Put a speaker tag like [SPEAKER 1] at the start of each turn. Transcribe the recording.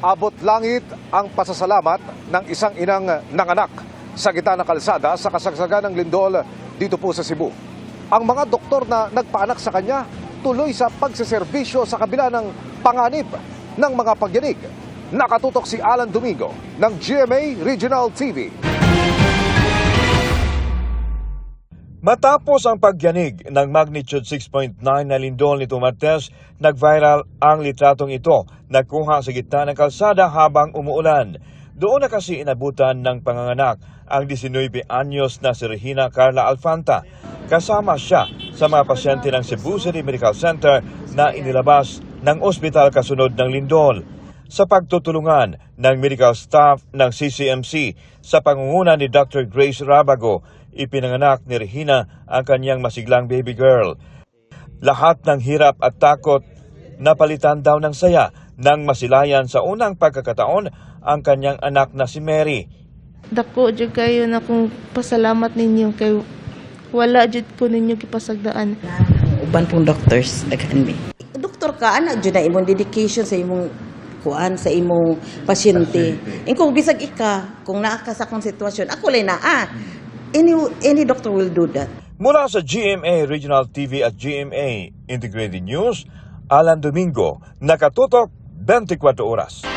[SPEAKER 1] Abot langit ang pasasalamat ng isang inang nanganak sa gitna ng kalsada sa kasagsagan ng lindol dito po sa Cebu. Ang mga doktor na nagpaanak sa kanya tuloy sa pagseserbisyo sa kabila ng panganib ng mga pagyanig. Nakatutok si Alan Domingo ng GMA Regional TV.
[SPEAKER 2] Matapos ang pagyanig ng magnitude 6.9 na lindol nito Martes, nag-viral ang litratong ito na kuha sa gitna ng kalsada habang umuulan. Doon na kasi inabutan ng panganganak ang 19 anyos na si Regina Carla Alfanta. Kasama siya sa mga pasyente ng Cebu City Medical Center na inilabas ng ospital kasunod ng lindol sa pagtutulungan ng medical staff ng CCMC sa pangunguna ni Dr. Grace Rabago, ipinanganak ni Regina ang kanyang masiglang baby girl. Lahat ng hirap at takot napalitan daw ng saya nang masilayan sa unang pagkakataon ang kanyang anak na si Mary.
[SPEAKER 3] Dako jud kayo na kung pasalamat ninyo kay wala jud ko ninyo gipasagdaan.
[SPEAKER 4] uban pong doctors daghan mi doktor ka ana jud na imong dedication sa imong kuan sa imong pasyente and kung bisag ika kung naa ka sa akong sitwasyon ako lay na ah any any doctor will do that
[SPEAKER 2] Mula sa GMA Regional TV at GMA Integrated News, Alan Domingo, nakatutok 24 oras.